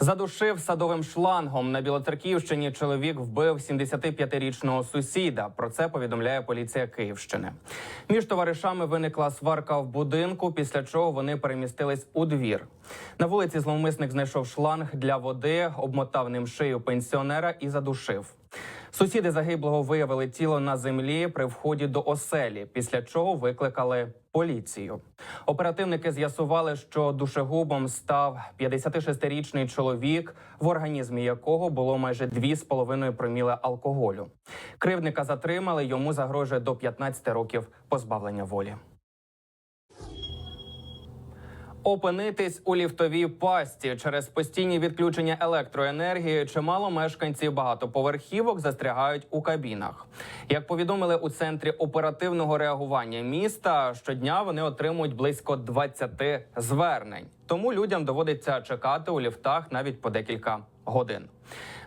Задушив садовим шлангом на Білоцерківщині. Чоловік вбив 75-річного сусіда. Про це повідомляє поліція Київщини. Між товаришами виникла сварка в будинку, після чого вони перемістились у двір. На вулиці зловмисник знайшов шланг для води, обмотав ним шию пенсіонера і задушив. Сусіди загиблого виявили тіло на землі при вході до оселі, після чого викликали поліцію. Оперативники з'ясували, що душегубом став 56-річний чоловік, в організмі якого було майже 2,5 проміли алкоголю. Кривдника затримали, йому загрожує до 15 років позбавлення волі. Опинитись у ліфтовій пасті через постійні відключення електроенергії чимало мешканців багатоповерхівок застрягають у кабінах. Як повідомили у центрі оперативного реагування міста, щодня вони отримують близько 20 звернень. Тому людям доводиться чекати у ліфтах навіть по декілька годин.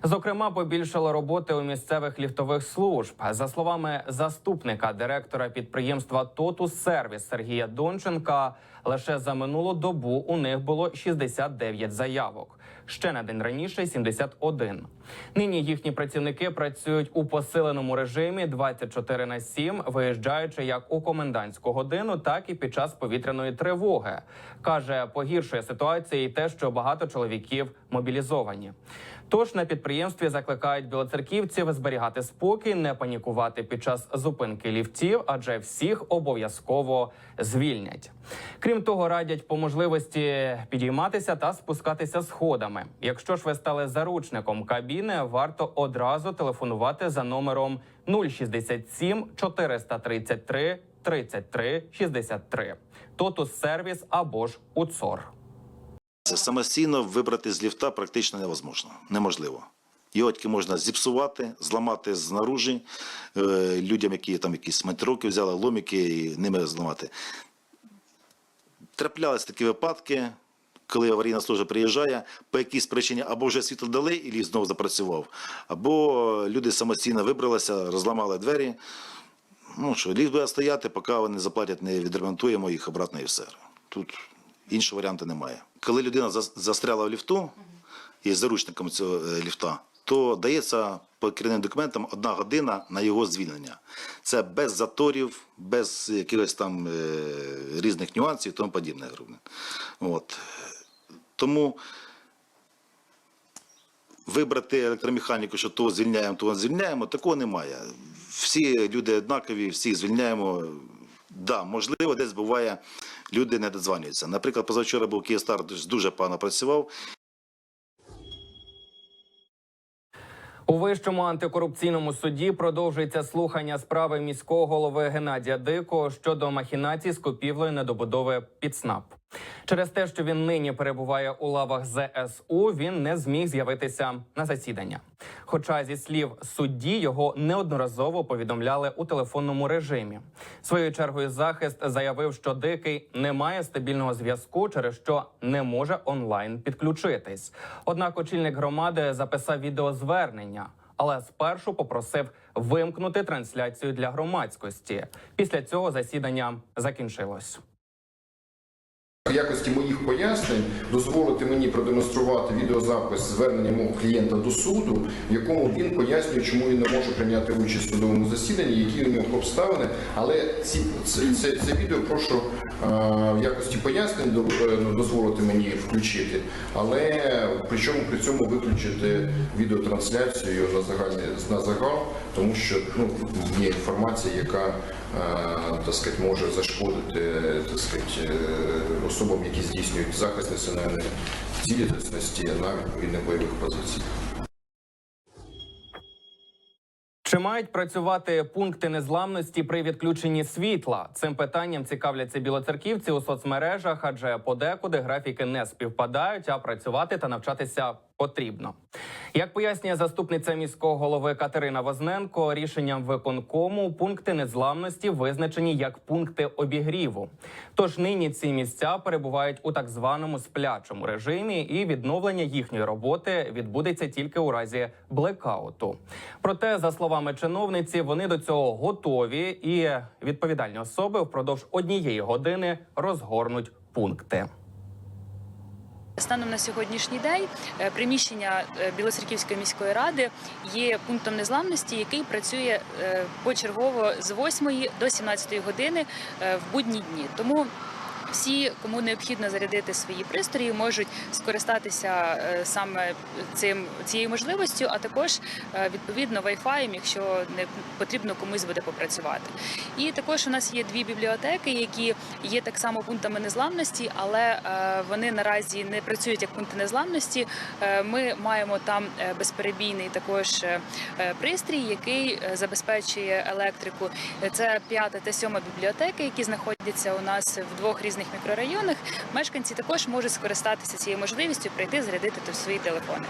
Зокрема, побільшало роботи у місцевих ліфтових служб. За словами заступника директора підприємства Тотус Сервіс Сергія Донченка, лише за минулу добу у них було 69 заявок. Ще на день раніше 71. Нині їхні працівники працюють у посиленому режимі 24 на 7, виїжджаючи як у комендантську годину, так і під час повітряної тривоги. каже, погіршує ситуацію і те, що багато чоловіків мобілізовані. Тож на підприємстві закликають білоцерківців зберігати спокій, не панікувати під час зупинки ліфтів, адже всіх обов'язково звільнять. Крім того, радять по можливості підійматися та спускатися сходами. Якщо ж ви стали заручником кабіни, варто одразу телефонувати за номером 067 433 33 63. Тотус сервіс або ж УЦОР. Самостійно вибрати з ліфта практично невозможно. неможливо. Його тільки можна зіпсувати, зламати знаружі е, людям, які там якісь матроки взяли, ломіки і ними зламати. Траплялись такі випадки, коли аварійна служба приїжджає, по якійсь причині або вже світло дали і ліфт знову запрацював, або люди самостійно вибралися, розламали двері. Ну що, ліфт буде стояти, поки вони заплатять, не відремонтуємо їх обратно і все. Тут іншого варіанту немає. Коли людина застряла в ліфту і є заручником цього е, ліфта, то дається по керівним документам одна година на його звільнення. Це без заторів, без якихось там е, різних нюансів і тому подібне. От. Тому вибрати електромеханіку, що того звільняємо, того звільняємо, такого немає. Всі люди однакові, всіх звільняємо. Да, можливо, десь буває, люди не додзвонюються. Наприклад, позавчора був Київстар, дуже погано працював. У вищому антикорупційному суді продовжується слухання справи міського голови Геннадія Дико щодо махінацій з купівлею недобудови під СНАП. Через те, що він нині перебуває у лавах ЗСУ, він не зміг з'явитися на засідання. Хоча зі слів судді його неодноразово повідомляли у телефонному режимі. Своєю чергою захист заявив, що дикий не має стабільного зв'язку, через що не може онлайн підключитись. Однак очільник громади записав відеозвернення. Але спершу попросив вимкнути трансляцію для громадськості. Після цього засідання закінчилось. В якості моїх пояснень дозволити мені продемонструвати відеозапис звернення мого клієнта до суду, в якому він пояснює, чому він не може прийняти участь в судовому засіданні, які у нього обставини. Але ці це, це, це відео прошу е, в якості пояснень е, ну, дозволити мені включити, але причому при цьому виключити відеотрансляцію на загальний на загал, тому що ну є інформація, яка так сказати, може зашкодити так сказати, е, особам, які здійснюють захист національної цілісності на відповідних бойових позиціях. Чи мають працювати пункти незламності при відключенні світла? Цим питанням цікавляться білоцерківці у соцмережах, адже подекуди графіки не співпадають, а працювати та навчатися потрібно. Як пояснює заступниця міського голови Катерина Возненко, рішенням виконкому пункти незламності визначені як пункти обігріву. Тож нині ці місця перебувають у так званому сплячому режимі, і відновлення їхньої роботи відбудеться тільки у разі блекауту. Проте, за словами чиновниці, вони до цього готові, і відповідальні особи впродовж однієї години розгорнуть пункти. Станом на сьогоднішній день е, приміщення Білосерківської Білоцерківської міської ради є пунктом незламності, який працює е, почергово з 8 до 17 години е, в будні дні. Тому всі, кому необхідно зарядити свої пристрої, можуть скористатися е, саме цим цією можливістю, а також е, відповідно Wi-Fi, якщо не потрібно комусь буде попрацювати. І також у нас є дві бібліотеки, які є так само пунктами незламності, але е, вони наразі не працюють як пункти незламності. Ми маємо там безперебійний також пристрій, який забезпечує електрику. Це п'ята та сьома бібліотеки, які знаходяться у нас в двох різних мікрорайонах. Мешканці також можуть скористатися цією можливістю прийти зарядити тут свої телефони.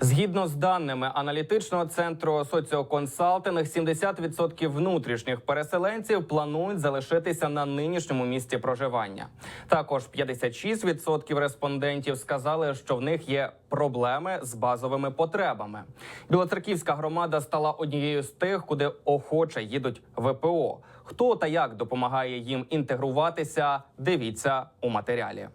Згідно з даними аналітичного центру соціоконсалтинг, 70% внутрішніх переселенців планують залишитися на нинішньому місці проживання. Також 56% респондентів сказали, що в них є проблеми з базовими потребами. Білоцерківська громада стала однією з тих, куди охоче їдуть ВПО. Хто та як допомагає їм інтегруватися? Дивіться у матеріалі.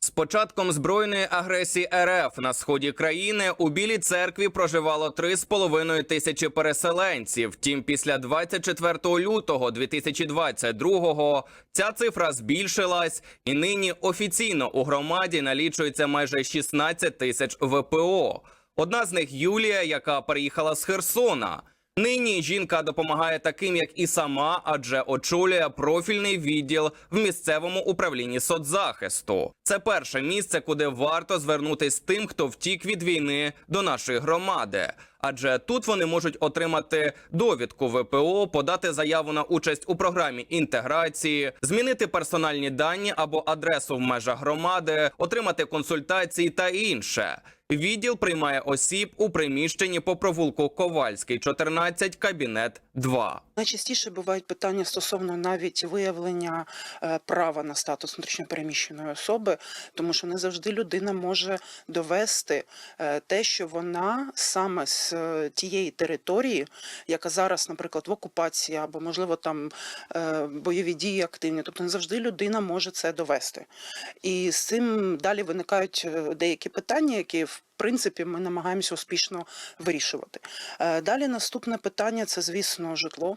З початком збройної агресії РФ на сході країни у Білій церкві проживало 3,5 тисячі переселенців. Втім, після 24 лютого 2022-го ця цифра збільшилась, і нині офіційно у громаді налічується майже 16 тисяч ВПО. Одна з них Юлія, яка переїхала з Херсона. Нині жінка допомагає таким, як і сама, адже очолює профільний відділ в місцевому управлінні соцзахисту. Це перше місце, куди варто звернутись тим, хто втік від війни до нашої громади. Адже тут вони можуть отримати довідку ВПО, подати заяву на участь у програмі інтеграції, змінити персональні дані або адресу в межах громади, отримати консультації та інше. Відділ приймає осіб у приміщенні по провулку Ковальський, 14, кабінет 2. Найчастіше бувають питання стосовно навіть виявлення е, права на статус внутрішньопереміщеної особи, тому що не завжди людина може довести е, те, що вона саме з е, тієї території, яка зараз, наприклад, в окупації або можливо там бойові дії активні, тобто не завжди людина може це довести. І з цим далі виникають деякі питання, які в принципі ми намагаємося успішно вирішувати. Е, Далі наступне питання це, звісно, житло.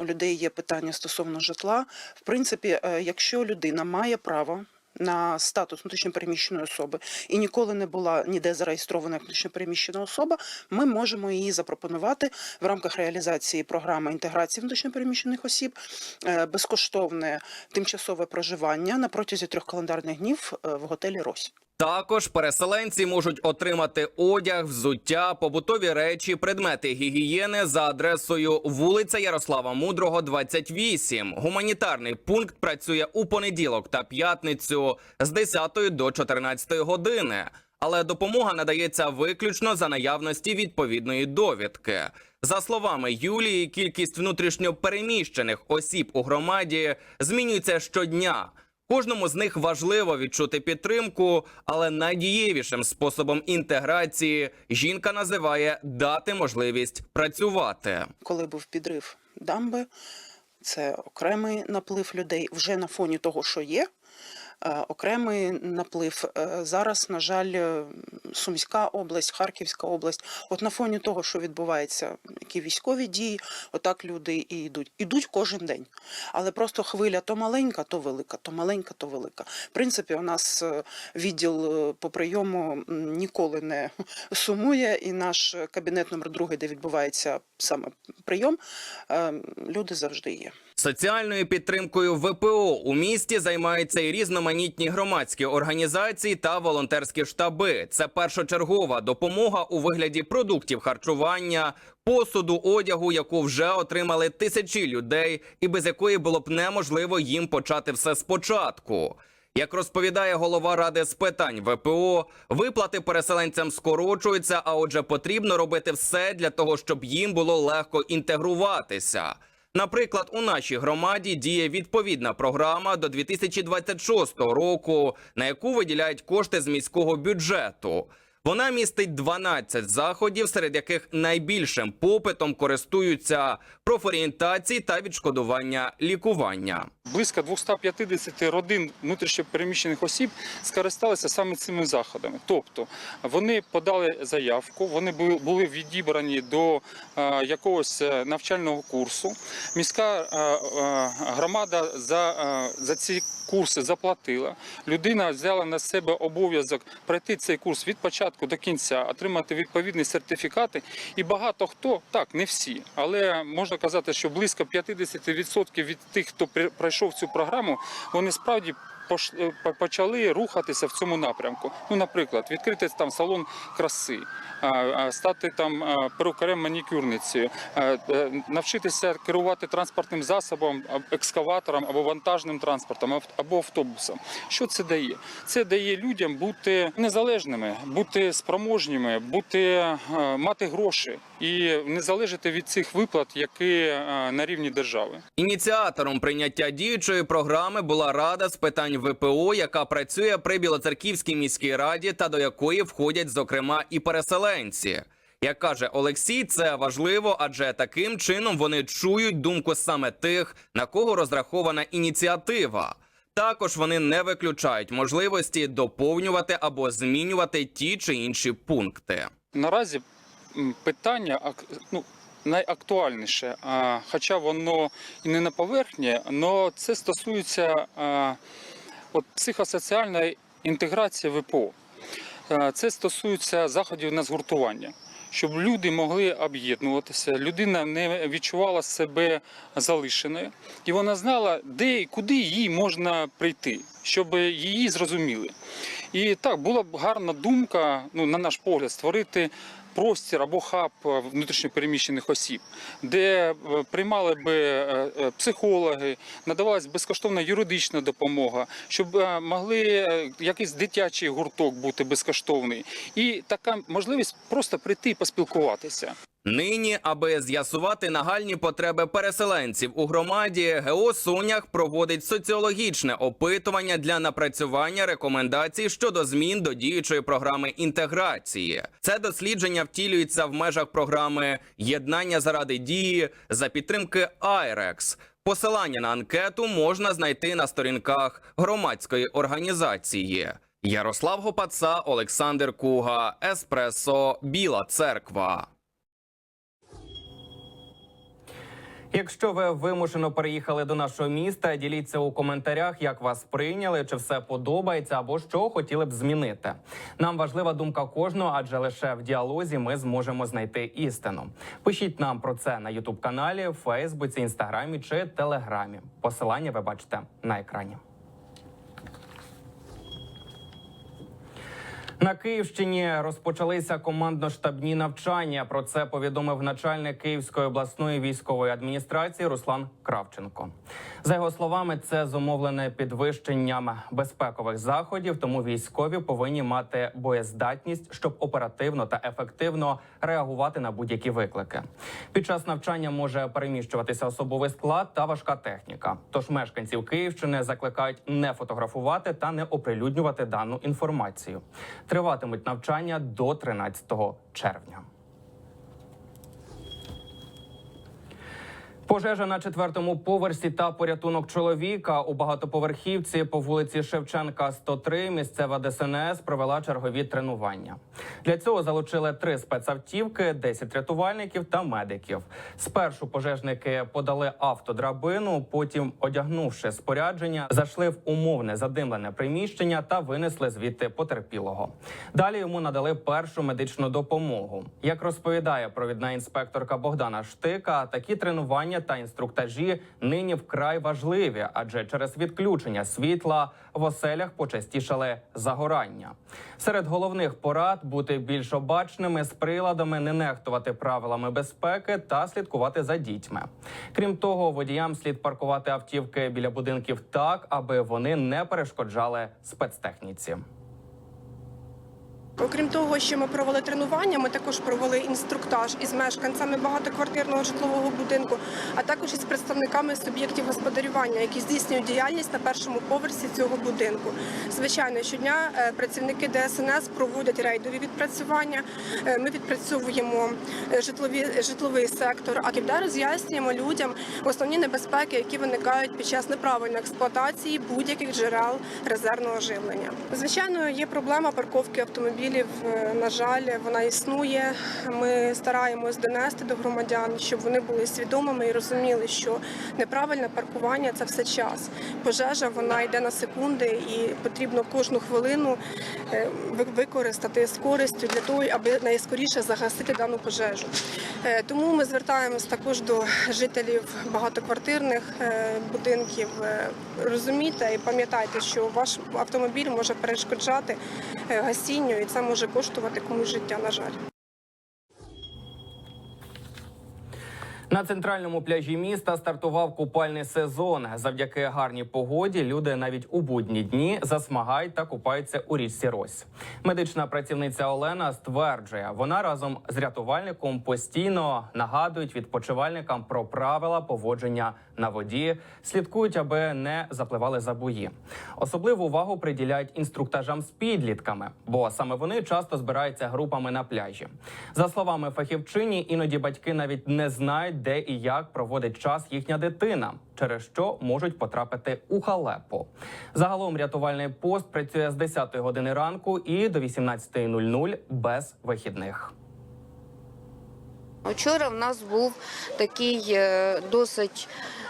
У людей є питання стосовно житла. В принципі, е, якщо людина має право на статус внутрішньопереміщеної особи і ніколи не була ніде зареєстрована як внутрішньопереміщена особа, ми можемо її запропонувати в рамках реалізації програми інтеграції внутрішньопереміщених осіб е, безкоштовне тимчасове проживання на протязі трьох календарних днів в готелі Рось. Також переселенці можуть отримати одяг, взуття, побутові речі, предмети гігієни за адресою вулиця Ярослава Мудрого, 28. Гуманітарний пункт працює у понеділок та п'ятницю з 10 до 14 години. Але допомога надається виключно за наявності відповідної довідки. За словами Юлії, кількість внутрішньопереміщених осіб у громаді змінюється щодня. Кожному з них важливо відчути підтримку, але найдієвішим способом інтеграції жінка називає дати можливість працювати. коли був підрив дамби, це окремий наплив людей вже на фоні того, що є. Е, Окремий наплив Е, зараз, на жаль, е, Сумська область, Харківська область. От на фоні того, що відбувається, які військові дії, отак люди і йдуть. Ідуть кожен день. Але просто хвиля то маленька, то велика, то маленька, то велика. В принципі, у нас відділ по прийому ніколи не сумує, і наш кабінет номер другий, де відбувається саме прийом, люди завжди є. Соціальною підтримкою ВПО у місті займаються і різноманітні громадські організації та волонтерські штаби. Це першочергова допомога у вигляді продуктів харчування, посуду, одягу, яку вже отримали тисячі людей, і без якої було б неможливо їм почати все спочатку. Як розповідає голова ради з питань ВПО, виплати переселенцям скорочуються, а отже, потрібно робити все для того, щоб їм було легко інтегруватися. Наприклад, у нашій громаді діє відповідна програма до 2026 року, на яку виділяють кошти з міського бюджету. Вона містить 12 заходів, серед яких найбільшим попитом користуються профорієнтації та відшкодування лікування. Близько 250 родин внутрішньопереміщених осіб скористалися саме цими заходами. Тобто вони подали заявку, вони були відібрані до е, якогось е, навчального курсу. Міська е, громада за, за ці курси заплатила. Людина взяла на себе обов'язок пройти цей курс від початку до кінця, отримати відповідні сертифікати. І багато хто, так, не всі, але можна казати, що близько 50% від тих, хто при- пройшов цю програму, вони справді е, почали рухатися в цьому напрямку. Ну, наприклад, відкрити там салон краси, стати там перукарем манікюрницею, навчитися керувати транспортним засобом, екскаватором або вантажним транспортом або автобусом. Що це дає? Це дає людям бути незалежними, бути спроможніми, бути е, мати гроші і не залежати від цих виплат, які е, на рівні держави. Ініціатором прийняття діючої програми була рада з питань ВПО, яка працює при Білоцерківській міській раді та до якої входять, зокрема, і переселенці. Як каже Олексій, це важливо, адже таким чином вони чують думку саме тих, на кого розрахована ініціатива. Також вони не виключають можливості доповнювати або змінювати ті чи інші пункти. Наразі питання ну, найактуальніше, хоча воно і не на поверхні, але це стосується от, психосоціальної інтеграції ВПО. Це стосується заходів на згуртування. Щоб люди могли об'єднуватися, людина не відчувала себе залишеною, і вона знала, де і куди їй можна прийти, щоб її зрозуміли. І так була б гарна думка, ну на наш погляд, створити простір або хаб е, внутрішньопереміщених осіб, де е, приймали би е, психологи, надавалась безкоштовна юридична допомога, щоб могли якийсь дитячий гурток бути безкоштовний, і така можливість просто прийти і поспілкуватися. Нині, аби з'ясувати нагальні потреби переселенців у громаді, ГО Сонях проводить соціологічне опитування для напрацювання рекомендацій щодо змін до діючої програми інтеграції. Це дослідження втілюється в межах програми Єднання заради дії за підтримки IREX. Посилання на анкету можна знайти на сторінках громадської організації. Ярослав Гопаца, Олександр Куга, Еспресо, Біла Церква. Якщо ви вимушено переїхали до нашого міста, діліться у коментарях, як вас прийняли, чи все подобається, або що хотіли б змінити. Нам важлива думка кожного, адже лише в діалозі ми зможемо знайти істину. Пишіть нам про це на Ютуб каналі, Фейсбуці, Інстаграмі чи Телеграмі. Посилання ви бачите на екрані. На Київщині розпочалися командно-штабні навчання. Про це повідомив начальник Київської обласної військової адміністрації Руслан Кравченко. За його словами, це зумовлене підвищенням безпекових заходів, тому військові повинні мати боєздатність, щоб оперативно та ефективно реагувати на будь-які виклики. Під час навчання може переміщуватися особовий склад та важка техніка. Тож мешканців Київщини закликають не фотографувати та не оприлюднювати дану інформацію. Триватимуть навчання до 13 червня. Пожежа на четвертому поверсі та порятунок чоловіка у багатоповерхівці по вулиці Шевченка, 103 місцева ДСНС провела чергові тренування. Для цього залучили три спецавтівки, 10 рятувальників та медиків. Спершу пожежники подали автодрабину, потім, одягнувши спорядження, зайшли в умовне задимлене приміщення та винесли звідти потерпілого. Далі йому надали першу медичну допомогу. Як розповідає провідна інспекторка Богдана Штика, такі тренування та інструктажі нині вкрай важливі, адже через відключення світла в оселях почастішали загорання. Серед головних порад бути більш обачними з приладами, не нехтувати правилами безпеки та слідкувати за дітьми. Крім того, водіям слід паркувати автівки біля будинків так, аби вони не перешкоджали спецтехніці. Окрім того, що ми провели тренування, ми також провели інструктаж із мешканцями багатоквартирного житлового будинку, а також із представниками суб'єктів господарювання, які здійснюють діяльність на першому поверсі цього будинку. Звичайно, щодня е, працівники ДСНС проводять рейдові відпрацювання. Е, Ми відпрацьовуємо е, житлові житловий сектор, а ківде роз'яснюємо людям основні небезпеки, які виникають під час неправильної експлуатації будь-яких джерел резервного живлення. Звичайно, є проблема парковки автомобілів. Е, На жаль, вона існує. Ми стараємось донести до громадян, щоб вони були свідомими і розуміли, що неправильне паркування це все час. Пожежа вона йде на секунди, і потрібно кожну хвилину е, використати з користю для того, аби найскоріше загасити дану пожежу. Е, Тому ми звертаємось також до жителів багатоквартирних будинків. Розумійте і пам'ятайте, що ваш автомобіль може перешкоджати гасінню, і це може коштувати комусь життя. На жаль. На центральному пляжі міста стартував купальний сезон. Завдяки гарній погоді люди навіть у будні дні засмагають та купаються у річці Рось. Медична працівниця Олена стверджує, вона разом з рятувальником постійно нагадують відпочивальникам про правила поводження на воді, слідкують, аби не запливали за бої. Особливу увагу приділяють інструктажам з підлітками, бо саме вони часто збираються групами на пляжі. За словами фахівчині, іноді батьки навіть не знають, де і як проводить час їхня дитина, через що можуть потрапити у халепу. Загалом рятувальний пост працює з 10 години ранку і до 18.00 без вихідних. Вчора в нас був такий е, досить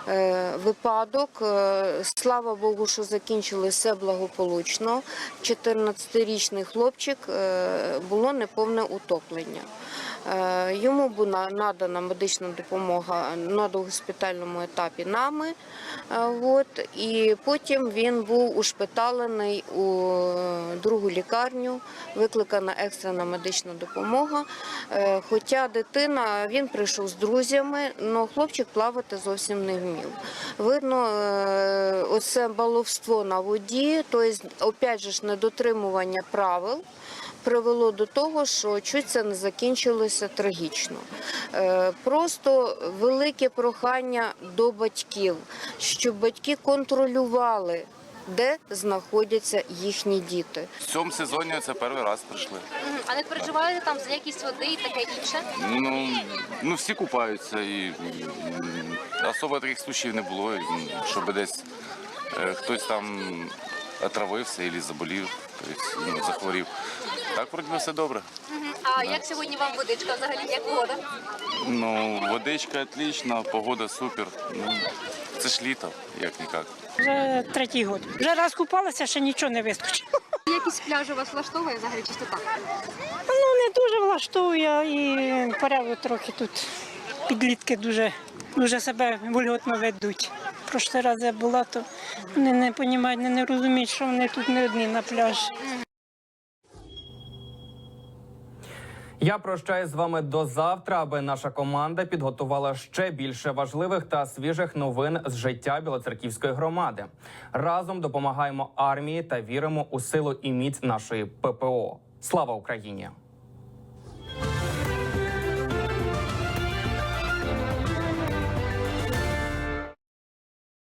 е, випадок. Е, Слава Богу, що закінчили все благополучно. 14-річний хлопчик було неповне утоплення. Е, Йому була надана медична допомога на госпітальному етапі нами. Е, От, і потім він був ушпиталений у другу лікарню, викликана екстрена медична допомога. Е, Хоча дитина він прийшов з друзями, але хлопчик плавати зовсім не вмів. Видно, оце баловство на воді, тобто, опять же недотримування правил. Привело до того, що чуть це не закінчилося трагічно. Е, Просто велике прохання до батьків, щоб батьки контролювали, де знаходяться їхні діти. В цьому сезоні це перший раз прийшли. А не переживаєте там за якість води і таке інше? Ну, ну всі купаються і особо таких случаїв не було, щоб десь е, хтось там отравився або заболів, тобто, ну, захворів. Так, вроді все добре. А як сьогодні вам водичка взагалі? Як вода? Ну, водичка отлічна, погода супер. Ну, це ж літо, як ніяк. Вже третій год. Вже раз купалася, ще нічого не вискочило. Якість пляжу вас влаштовує взагалі чистота? Ну не дуже влаштовує і порядок трохи тут. Підлітки дуже, дуже себе вольготно ведуть. Прошлий раз я була, то вони не розуміють, не, розуміють, що вони тут не одні на пляжі. Я прощаюсь з вами до завтра, аби наша команда підготувала ще більше важливих та свіжих новин з життя Білоцерківської громади. Разом допомагаємо армії та віримо у силу і міць нашої ППО. Слава Україні!